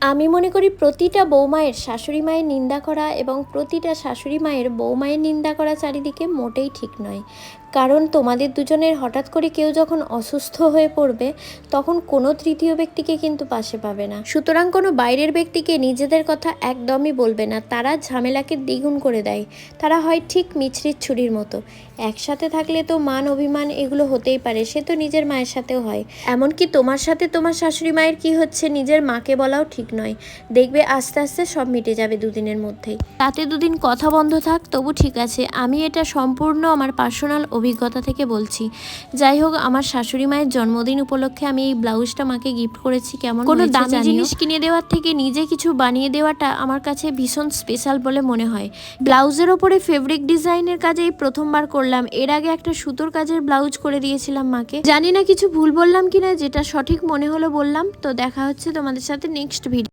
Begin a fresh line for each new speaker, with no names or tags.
আমি মনে করি প্রতিটা বৌমায়ের শাশুড়ি মায়ের নিন্দা করা এবং প্রতিটা শাশুড়ি মায়ের বৌমায়ের নিন্দা করা চারিদিকে মোটেই ঠিক নয়। কারণ তোমাদের দুজনের হঠাৎ করে কেউ যখন অসুস্থ হয়ে পড়বে, তখন কোনো তৃতীয় ব্যক্তিকে কিন্তু পাশে পাবে না। সুতরাং কোনো বাইরের ব্যক্তিকে নিজেদের কথা একদমই বলবে না। তারা ঝামেলাকে দ্বিগুণ করে দেয়। তারা হয় ঠিক মিছরির ছুরির মতো। একসাথে থাকলে তো মান অভিমান এগুলো হতেই পারে, সে তো নিজের মায়ের সাথেও হয়। এমনকি তোমার সাথে তোমার শাশুড়ি মায়ের কি হচ্ছে, নিজের মাকে বলাও ঠিক নয়। দেখবে আস্তে আস্তে সব মিটে যাবে দুদিনের মধ্যেই। তাতে দুদিন কথা বন্ধ থাক তবু ঠিক আছে। আমি এটা সম্পূর্ণ আমার পার্সোনাল অভিজ্ঞতা থেকে বলছি। যাই হোক আমার শাশুড়ি মায়ের জন্মদিন উপলক্ষে আমি এই ব্লাউজটা মাকে গিফট করেছি কেমন কোনো দামি জিনিস কিনে দেওয়ার থেকে নিজে কিছু বানিয়ে দেওয়াটা আমার কাছে ভীষণ স্পেশাল বলে মনে হয়। ব্লাউজের ওপরে ফেব্রিক ডিজাইনের কাজে এই প্রথমবার করলাম। এর আগে একটা সুতোর কাজের ব্লাউজ করে দিয়েছিলাম মাকে। জানি না কিছু ভুল বললাম কিনা যেটা সঠিক মনে হলো বললাম। তো দেখা হচ্ছে তোমাদের সাথে নেক্সট ভিডিও